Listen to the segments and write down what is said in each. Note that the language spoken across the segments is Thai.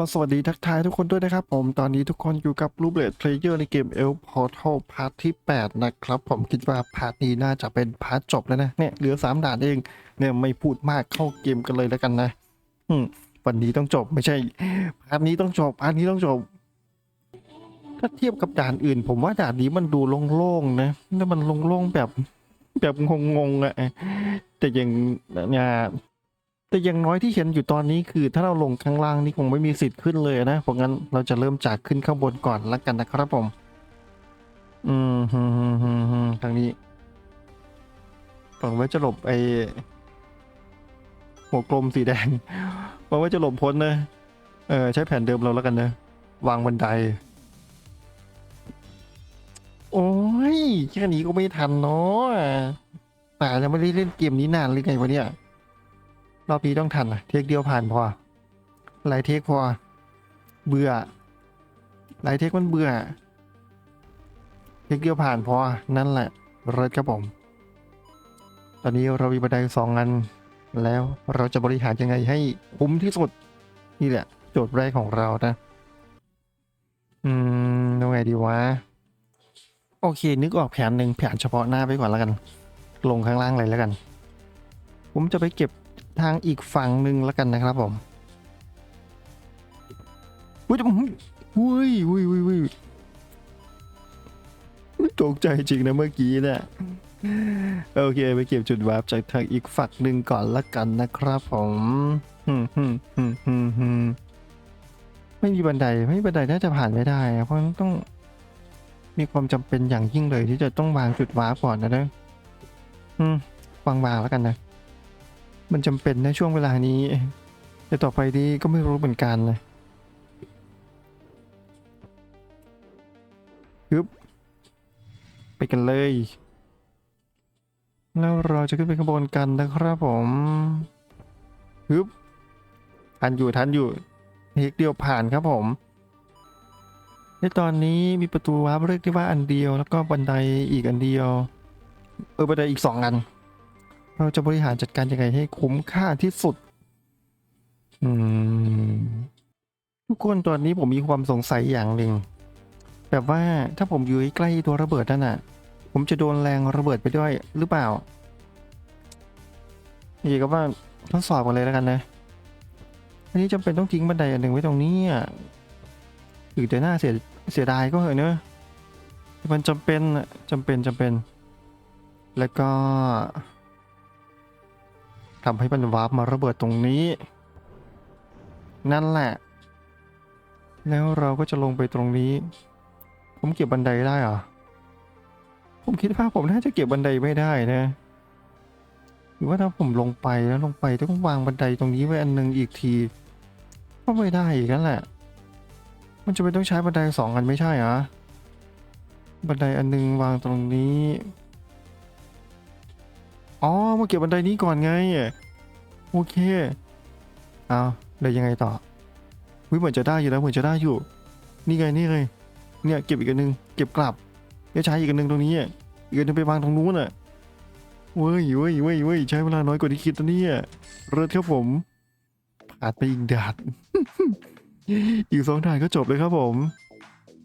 ก็สวัสดีทักทายทุกคนด้วยนะครับผมตอนนี้ทุกคนอยู่กับรูเบลดเพลเยอร์ในเกม El Portal พาร์ทที่ 8 นะครับ ผมคิดว่าพาร์ทนี้น่าจะเป็นพาร์ทจบแล้วนะเนี่ยเหลือ 3 ด่านเองเนี่ยไม่พูดมากเข้าเกมกันเลยแล้วกันนะ อืมวันนี้ต้องจบไม่ใช่ พาร์ทนี้ต้องจบพาร์ทนี้ต้องจบ ถ้าเทียบกับด่านอื่น ผมว่าด่านนี้มันดูโล่งๆนะแล้วมันโล่งๆแบบแบบงงๆอะแต่ยังเนี่ย แต่อย่างน้อยที่เห็นอยู่ตอนนี้คือ ถ้าเราลงข้างล่างนี่คงไม่มีสิทธิ์ขึ้นเลยนะเพราะงั้นเราจะเริ่มจากขึ้นข้างบนก่อนละกันนะครับผม อืมฮึมฮึมฮึมทางนี้หวังว่าจะหลบไอหัวกลมสีแดงหวังว่าจะหลบพ้นนะเออใช้แผนเดิมเราแล้วกันนะวางบันได โอ้ยแค่นี้ก็ไม่ทันเนาะแต่ยังไม่ได้เล่นเกมนี้นานหรือไงวะเนี่ย รอบนี้ต้องทันนะเทคเดียวผ่านพอหลายเทคพอ เบื่อหลายเทคมันเบื่อ เทคเดียวผ่านพอ นั่นแหละเริดครับผม ตอนนี้เรามีบันไดสองอัน แล้วเราจะบริหารยังไงให้คุ้มที่สุด นี่แหละ โจทย์แรกของเรานะ อืมยังไงดีวะ โอเค นึกออกแผนหนึ่งแผนเฉพาะหน้าไปก่อนแล้วกัน ลงข้างล่างเลยแล้วกัน ผมจะไปเก็บ ทางอีกฝั่งหนึ่งแล้วกันนะครับผมอุ้ยอุ้ยอุ้ยอุ้ยอุ้ยตกใจจริงนะเมื่อกี้เนี่ยโอเคไปเก็บจุดวาร์ปจากทางอีกฝั่งหนึ่งก่อนละกันนะครับผมฮึมฮึมฮึมฮึมไม่มีบันไดไม่มีบันไดน่าจะผ่านไม่ได้เพราะงั้นต้องมีความจำเป็นอย่างยิ่งเลยที่จะต้องวางจุดวาร์ปก่อนนะเด้ออืมวางวางแล้วกันนะ มันจำเป็นในช่วงเวลานี้แต่ต่อไปนี้ก็ไม่รู้เหมือนกันเลยฮึบไปกันเลย แล้วเราจะขึ้นไปข้างบนกันนะครับผมฮึบทันอยู่ทันอยู่เทคเดียวผ่านครับผม ในตอนนี้มีประตูวาร์ปเรียกได้ว่าอันเดียว แล้วก็บันไดอีกอันเดียว เออบันไดอีกสองอัน เราจะบริหารจัดการยังไงให้คุ้มค่าที่สุด อืม ทุกคนตอนนี้ผมมีความสงสัยอย่างหนึ่งแบบว่าถ้าผมอยู่ใกล้ตัวระเบิดนั่นน่ะ ผมจะโดนแรงระเบิดไปด้วยหรือเปล่านี่ก็ว่าทดสอบกันเลยแล้วกันนะ อันนี้จำเป็นต้องทิ้งบันไดอันหนึ่งไว้ตรงนี้อะหรือแต่หน้าเสียเสียดายก็เหอะเนอะมันจำเป็นจำเป็นจำเป็น แล้วก็ ทำให้มันวาร์ปมาระเบิดตรงนี้ นั่นแหละ แล้วเราก็จะลงไปตรงนี้ ผมเก็บบันไดได้เหรอผมคิดว่าผมน่าจะเก็บบันไดไม่ได้นะหรือว่าถ้าผมลงไปแล้วลงไปต้องวางบันไดตรงนี้ไว้อันหนึงอีกทีก็ไม่ได้อีกนั่นแหละ มันจะเป็นต้องใช้บันไดสองอันไม่ใช่เหรอบันไดอันหนึงวางตรงนี้ อ๋อมาเก็บบันไดนี้ก่อนไง โอเคเอาเลยยังไงต่อวิเหมือนจะได้อยู่แล้วเหมือนจะได้อยู่ นี่ไงนี่ไงเนี่ยเก็บอีกอันหนึงเก็บกลับเดี๋ยวใช้อีกอันหนึงตรงนี้อีกอันหนึงไปวางตรงนู้นอะเว้ยเว้ยเว้ยเว้ยใช้เวลาน้อยกว่าที่คิดนะเนี่ยเริดครับผมผ่านไปอีกด่านอีกสองด่านก็จบเลยครับผม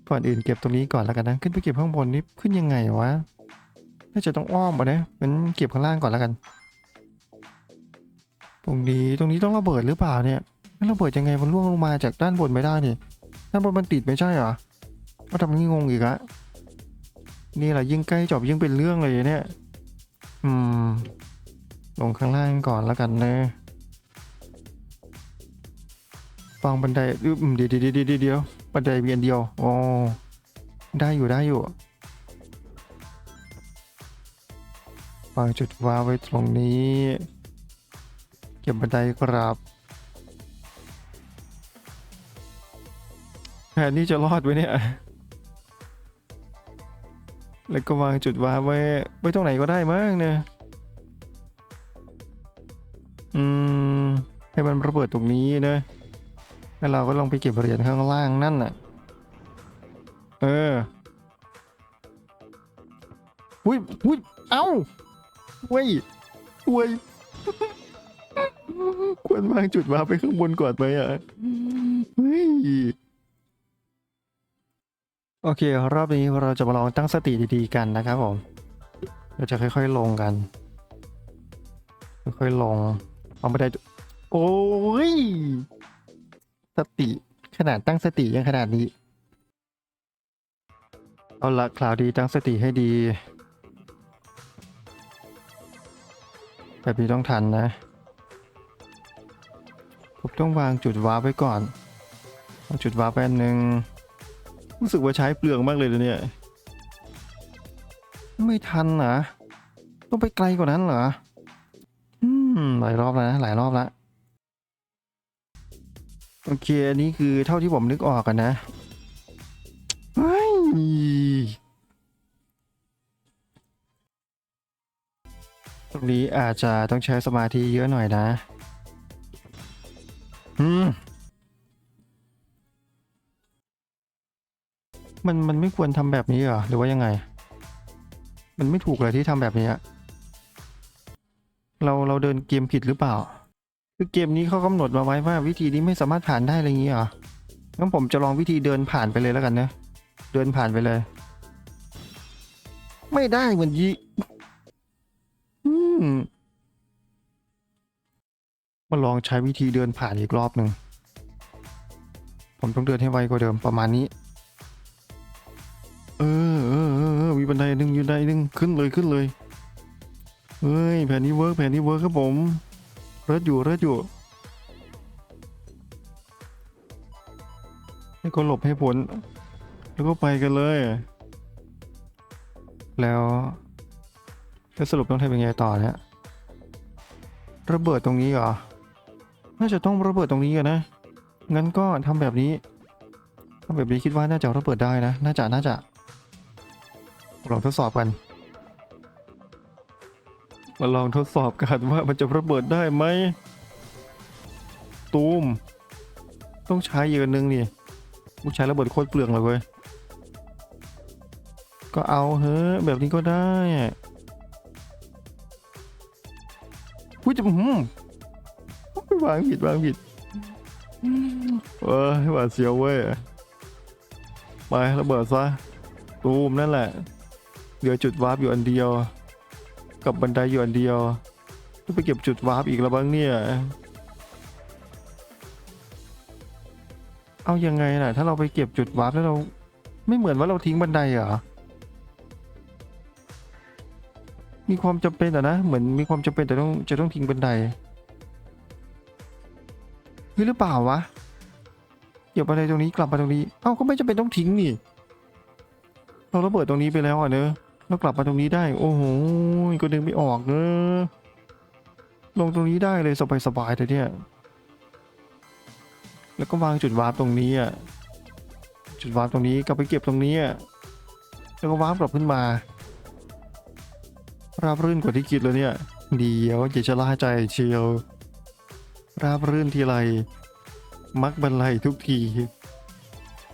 ก่อนอื่นเก็บตรงนี้ก่อนแล้วกันนะ ขึ้นไปเก็บข้างบนนี่ขึ้นยังไงวะ น่าจะต้องอ้อมมานะงั้นเก็บข้างล่างก่อนแล้วกัน ตรงนี้ตรงนี้ต้องระเบิดหรือเปล่าเนี่ยมันระเบิดยังไงมันร่วงลงมาจากด้านบนไม่ได้นี่ด้านบนมันติดไม่ใช่เหรอก็ทำงี้งงอีกอะนี่แหละยิ่งใกล้จบยิ่งเป็นเรื่องเลยเนี่ย อืม ลงข้างล่างก่อนแล้วกันนะฟังบันไดอืมเดี๋ยวเดี๋ยวเดี๋ยวบันไดมีอันเดียวอ๋อได้อยู่ได้อยู่ วางจุดว้าวไว้ตรงนี้ เก็บบันไดกราบแผนนี้จะรอดไว้เนี่ย แล้วก็วางจุดว้าวไว้ไว้ตรงไหนก็ได้มั้งเนี่ยอืม ให้มันระเบิดตรงนี้นะ แล้วเราก็ลองไปเก็บเหรียญข้างล่างนั่นน่ะ เออ อุ้ยอุ้ยเอ้า เว้ยเว้ยควรวางจุดวาไปข้างบนก่อนไหมอะเฮ้ยโอเค รอบนี้เราจะมาลองตั้งสติดีๆกันนะครับผม เราจะค่อยๆลงกัน ค่อยๆลงเอาไม่ได้ โอ้ย สติขนาดตั้งสติยังขนาดนี้ เอาละคราวดีตั้งสติให้ดี แบบนี้ต้องทันนะ ผมต้องวางจุดวาร์ปไว้ก่อนเอาจุดวาร์ปไปอันหนึ่งรู้สึกว่าใช้เปลืองมากเลยนะเนี่ย ไม่ทันนะต้องไปไกลกว่านั้นเหรอ อืม หลายรอบแล้วนะ หลายรอบแล้ว โอเค อันนี้คือเท่าที่ผมนึกออกกันนะเฮ้ย นี้อาจจะต้องใช้สมาธิเยอะหน่อยนะอืมมันมันไม่ควรทำแบบนี้เหรอหรือว่ายังไง มันไม่ถูกเลยที่ทำแบบนี้เราเราเดินเกมผิดหรือเปล่า คือเกมนี้เขากำหนดมาไว้ว่าวิธีนี้ไม่สามารถผ่านได้อะไรอย่างนี้เหรองั้นผมจะลองวิธีเดินผ่านไปเลยแล้วกันนะ เดินผ่านไปเลย ไม่ได้เหมือนยี มาลองใช้วิธีเดินผ่านอีกรอบหนึ่ง ผมต้องเดินให้ไวกว่าเดิมประมาณนี้ เออเออเออมีบันไดหนึ่งอยู่บันไดหนึ่งขึ้นเลยขึ้นเลย เฮ้ย แผนนี้เวิร์กแผนนี้เวิร์กครับผมเริดอยู่เริดอยู่ให้ก็หลบให้พ้นแล้วก็ไปกันเลย แล้ว แล้วสรุปต้องทำยังไงต่อเนี่ยระเบิดตรงนี้เหรอ น่าจะต้องระเบิดตรงนี้กันนะ งั้นก็ทำแบบนี้ทำแบบนี้คิดว่าน่าจะระเบิดได้นะ น่าจะ น่าจะลองทดสอบกัน มาลองทดสอบกันว่ามันจะระเบิดได้ไหม ตูม ต้องใช้เยอะนึงนี่ผู้ใช้ระเบิดโคตรเปลืองเลยเว้ย ก็เอาเฮ้แบบนี้ก็ได้ อุ้ยจะหืมวางผิดวางผิดเออหวาดเสียวเว้ย ไประเบิดซะตูมนั่นแหละเหลือจุดวาร์ปอยู่อันเดียว กับบันไดอยู่อันเดียวต้องไปเก็บจุดวาร์ปอีกแล้วบ้างเนี่ย เอายังไงล่ะ ถ้าเราไปเก็บจุดวาร์ปแล้วเรา ไม่เหมือนว่าเราทิ้งบันไดเหรอ มีความจำเป็นอะนะ เหมือนมีความจำเป็นแต่ต้องจะต้องทิ้งบันไดหรือหรือเปล่าวะเก็บบันไดตรงนี้กลับมาตรงนี้ เอ้าก็ไม่จำเป็นต้องทิ้งนี่ เราระเบิดตรงนี้ไปแล้วอะเนอะเรากลับมาตรงนี้ได้ โอ้โหก็ดึงไม่ออกเนอะลงตรงนี้ได้เลยสบายๆแต่เนี่ย แล้วก็วางจุดวาร์ปตรงนี้อะ จุดวาร์ปตรงนี้กลับไปเก็บตรงนี้อะ แล้วก็วาร์ปกลับขึ้นมา ราบรื่นกว่าที่คิดเลยเนี่ยเดียวอย่าชะล่าใจเชียว ราบรื่นทีไรมักบันไลทุกที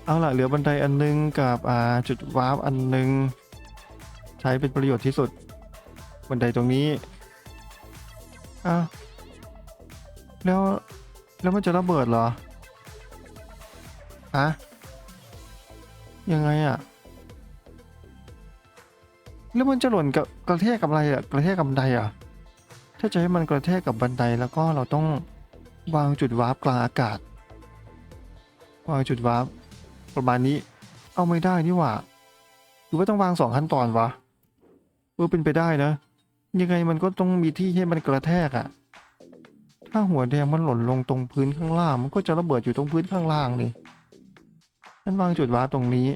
เอาล่ะเหลือบันไดอันนึงกับอ่าจุดวาร์ปอันนึง ใช้เป็นประโยชน์ที่สุด บันไดตรงนี้อ้าวแล้วแล้วมันจะระเบิดเหรอฮะยังไงอะ แล้วมันจะหล่นกับกระแทกกับอะไรอะกระแทกกับบันไดอะถ้าจะให้มันกระแทกกับบันไดแล้วก็เราต้องวางจุดวาร์ปกลางอากาศ วางจุดวาร์ปประมาณนี้ เอาไม่ได้นี่หว่าหรือว่าต้องวางสองขั้นตอนวะเออเป็นไปได้นะ ยังไงมันก็ต้องมีที่ให้มันกระแทกอะถ้าหัวแดงมันหล่นลงตรงพื้นข้างล่าง มันก็จะระเบิดอยู่ตรงพื้นข้างล่างนี่ฉันวางจุดวาร์ปตรงนี้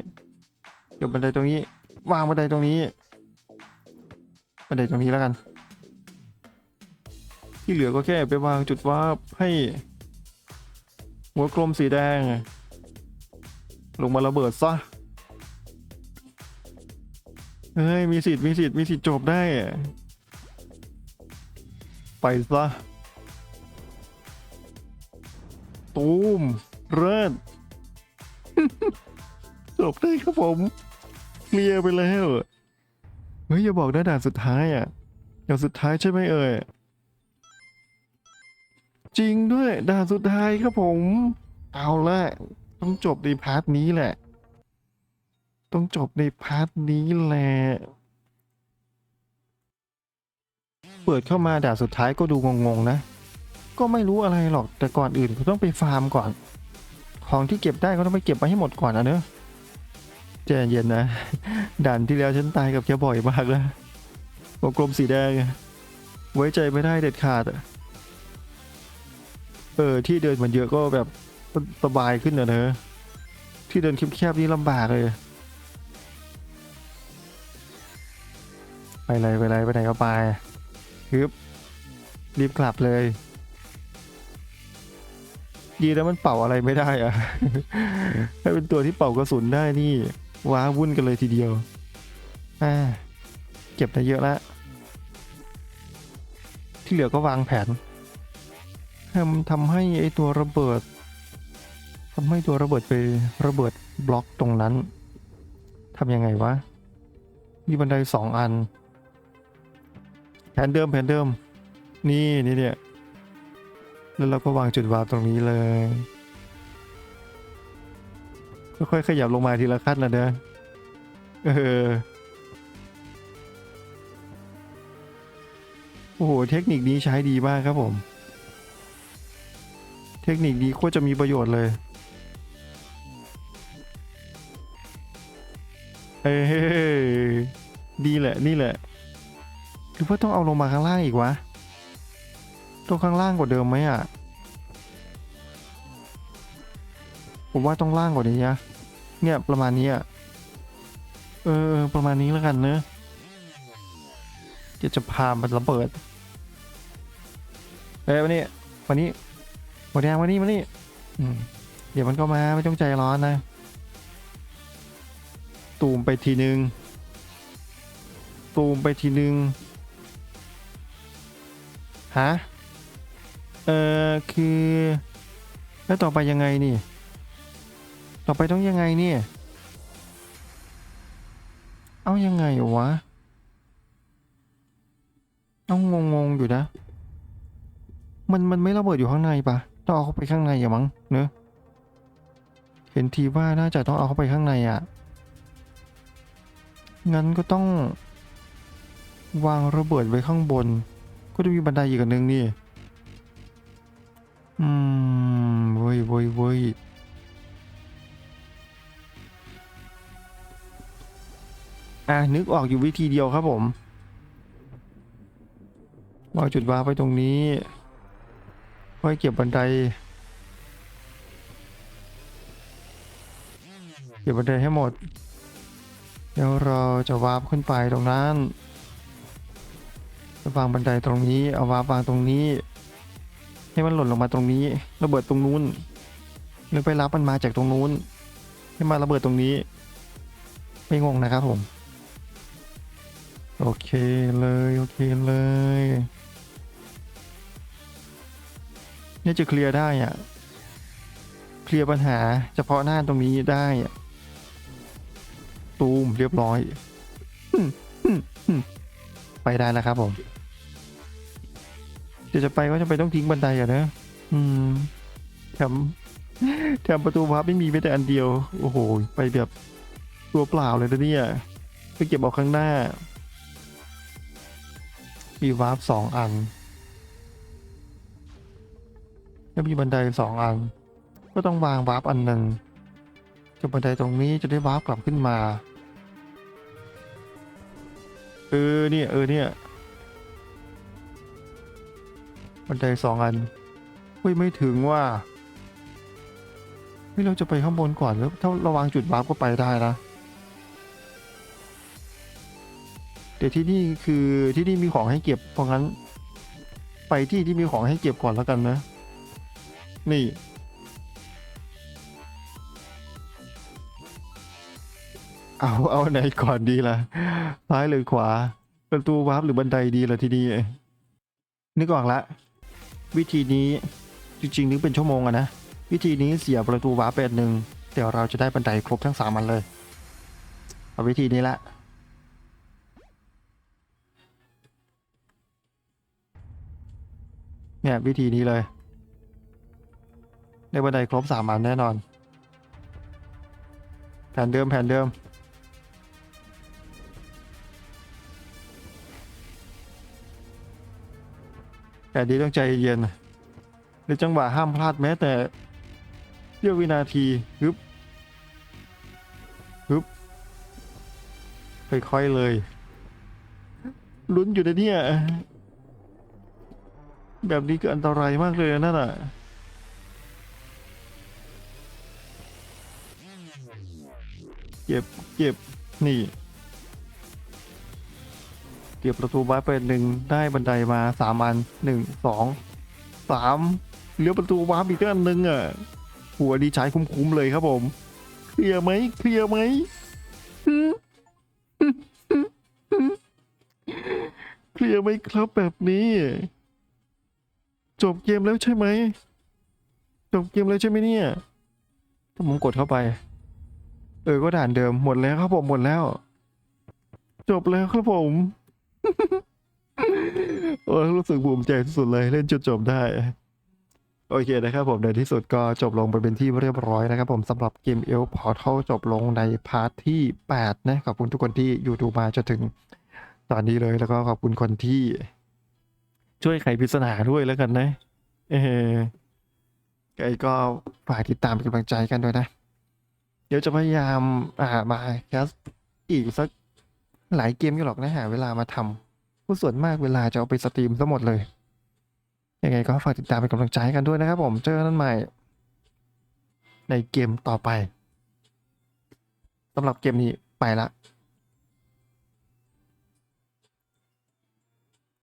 เดี๋ยวบันไดตรงนี้ วางบันไดตรงนี้ บันไดตรงนี้แล้วกัน ที่เหลือก็แค่ไปวางจุดวาร์ปให้ หัวกลมสีแดง ลงมาระเบิดซะ เฮ้ย มีสิทธิ์ มีสิทธิ์ มีสิทธิ์จบได้ ไปซะ ตูม เริ่ดจบได้ครับผมเคลียร์ไปแล้ว เฮ้ยอย่าบอกนะด่านสุดท้ายอะด่านสุดท้ายใช่ไหมเอ่ยจริงด้วยด่านสุดท้ายครับผม เอาละต้องจบในพาร์ทนี้แหละ ต้องจบในพาร์ทนี้แหละ เปิดเข้ามาด่านสุดท้ายก็ดูงงๆนะ ก็ไม่รู้อะไรหรอกแต่ก่อนอื่นก็ต้องไปฟาร์มก่อน ของที่เก็บได้ก็ต้องไปเก็บมาให้หมดก่อนนะเนอะ ใจเย็นนะด่านที่แล้วฉันตายกับแกบ่อยมากแล้ววงกลมสีแดง ไว้ใจไม่ได้เด็ดขาดเออ ที่เดินมันเยอะก็แบบสบายขึ้นนะเนอะที่เดินแคบๆนี่ลำบากเลย ไปเลยไปเลยไปไหนก็ไปฮึบรีบกลับเลยดีแล้วมันเป่าอะไรไม่ได้อะถ้าเป็นตัวที่เป่ากระสุนได้นี่ ว้าวุ่นกันเลยทีเดียวอ่าเก็บได้เยอะแล้วที่เหลือก็วางแผนทำทำให้ไอตัวระเบิดทำให้ตัวระเบิดไประเบิดบล็อกตรงนั้นทำยังไงวะ มีบันไดสองอัน แผนเดิมแผนเดิม นี่นี่เนี่ย แล้วเราก็วางจุดวาร์ปตรงนี้เลย ค่อยๆขยับลงมาทีละขั้นนะเด้อเออโอ้โหเทคนิคนี้ใช้ดีมากครับผม เทคนิคนี้โคตรจะมีประโยชน์เลยเฮ้ยดีแหละนี่แหละหรือว่าต้องเอาลงมาข้างล่างอีกวะต้องข้างล่างกว่าเดิมไหมอะผมว่าต้องล่างกว่านี้นะ เนี่ยประมาณนี้อะเออประมาณนี้แล้วกันเนอะเดี๋ยวจะพามันระเบิดเอ้ยวันนี้วันนี้หมดแดงวันนี้วันนี้เดี๋ยวมันก็มาไม่ต้องใจร้อนนะ ตูมไปทีนึง ตูมไปทีนึงฮะเออคือ แล้วต่อไปยังไงนี่ ต่อไปต้องยังไงเนี่ย เอายังไงวะเอางงๆอยู่นะ มันมันไม่ระเบิดอยู่ข้างในปะต้องเอาเข้าไปข้างในอย่ามั้งเนอะเห็นทีว่าน่าจะต้องเอาเข้าไปข้างในอะ่ะ งั้นก็ต้อง วางระเบิดไว้ข้างบน ก็จะมีบันไดอีกอันหนึ่งนี่ อืมเว้ยเว้ยเว้ย อะนึกออกอยู่วิธีเดียวครับผมวางจุดวางไปตรงนี้ค่อยเก็บบันได เก็บบันไดให้หมด เดี๋ยวเราจะวาร์ปขึ้นไปตรงนั้นจะวางบันไดตรงนี้ เอาวาร์ปวางตรงนี้ ให้มันหล่นลงมาตรงนี้ระเบิดตรงนู้นหรือไปรับมันมาจากตรงนู้น ให้มาระเบิดตรงนี้ ไม่งงนะครับผม โอเคเลย โอเคเลยเนี่ยจะเคลียร์ได้อะเคลียร์ปัญหาเฉพาะหน้าตรงนี้ได้อะตูมเรียบร้อยไปได้แล้วครับผมเดี๋ยวจะไปก็จะไปต้องทิ้งบันไดอะนะอืมแถมแถมประตูวาร์ปไม่มีแม้แต่อันเดียว โอ้โห ไปแบบตัวเปล่าเลยนะเนี่ยไปเก็บเอาข้างหน้า มีวาร์ปสองอันแล้วมีบันไดสองอัน ก็ต้องวางวาร์ปอันหนึ่งจากบันไดตรงนี้จะได้วาร์ปกลับขึ้นมา เออเนี่ยเออเนี่ยบันไดสองอันเฮ้ยไม่ถึงว่าเฮ้ยเราจะไปข้างบนก่อนแล้วถ้าระวางจุดวาร์ปก็ไปได้นะ เดี๋ยวที่นี่คือที่นี่มีของให้เก็บ เพราะงั้น ไปที่ที่มีของให้เก็บก่อนแล้วกันนะ นี่ เอาเอาไหนก่อนดีล่ะซ้ายหรือขวา ประตูวาร์ปหรือบันไดดีล่ะทีนี้นึกออกละ วิธีนี้จริงๆนึกเป็นชั่วโมงอะนะ วิธีนี้เสียประตูวาร์ปเป็นหนึ่งเดี๋ยวเราจะได้บันไดครบทั้งสามอันเลย เอาวิธีนี้ละ เนี่ยวิธีนี้เลย ได้บันไดครบสามอันแน่นอน แผนเดิมแผนเดิม แต่ดีต้องใจเย็นในจังหวะห้ามพลาดแม้แต่เสี้ยววินาทีฮึบฮึบค่อยๆเลยลุ้นอยู่ในเนี่ย แบบนี้ก็อันตรายมากเลยนะนั่นอะเก็บเก็บนี่ เก็บประตูไว้เป็นหนึ่งได้บันไดมาสามอันหนึ่งสองสามเหลือประตูวาร์ปอีกอันหนึ่งอะหัวดีใช้คุ้มๆเลยครับผมเคลียร์ไหมเคลียร์ไหมเคลียร์ไหมครับแบบนี้ จบเกมแล้วใช่ไหม จบเกมแล้วใช่ไหมเนี่ย ถ้าผมกดเข้าไป เออ ก็ด่านเดิมหมดแล้วครับผมหมดแล้ว จบแล้วครับผมโอ้รู้สึกภูมิใจที่สุดเลยเล่นจนจบได้ โอเคนะครับผมในที่สุดก็จบลงไปเป็นที่เรียบร้อยนะครับผมสำหรับเกมเอลพอร์ทัลจบลงในพาร์ทที่ 8 นะ ขอบคุณทุกคนที่อยู่ดูมาจนถึงตอนนี้เลยแล้วก็ขอบคุณคนที่ ช่วยไขปริศนาด้วยแล้วกันนะ เออไกก็ฝากติดตามเป็นกำลังใจกันด้วยนะ เดี๋ยวจะพยายามอ่ามาแคสอีกสักหลายเกมอยู่หรอกนะหาเวลามาทำผู้ส่วนมากเวลาจะเอาไปสตรีมซะหมดเลย ยังไงก็ฝากติดตามเป็นกำลังใจกันด้วยนะครับผมเจอกันใหม่ ในเกมต่อไปสำหรับเกมนี้ไปละ